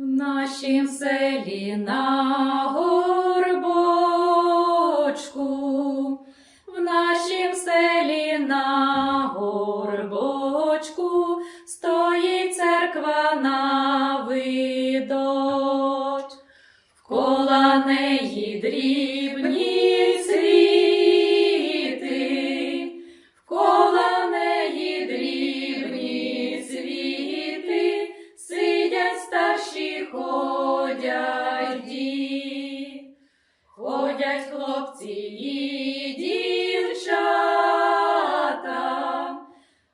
В нашім селі на горбочку, в нашім селі на горбочку стоїть церква на видоч, вкола неї дрібні хлопці і дівчата,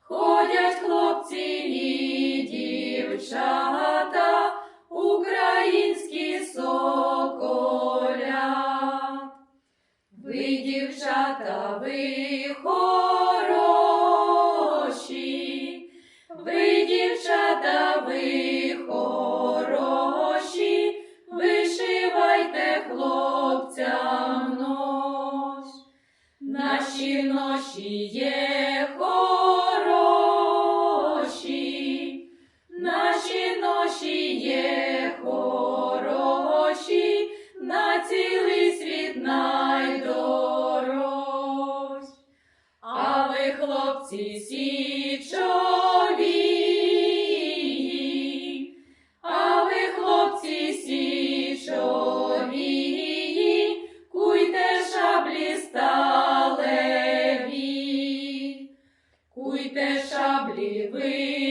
ходять хлопці і дівчата, українські соколя. Ви, дівчата, ви хороші, Наші є хороші, наші ноші є хороші, на цілий світ найдорож. А ви, хлопці, сі саблі.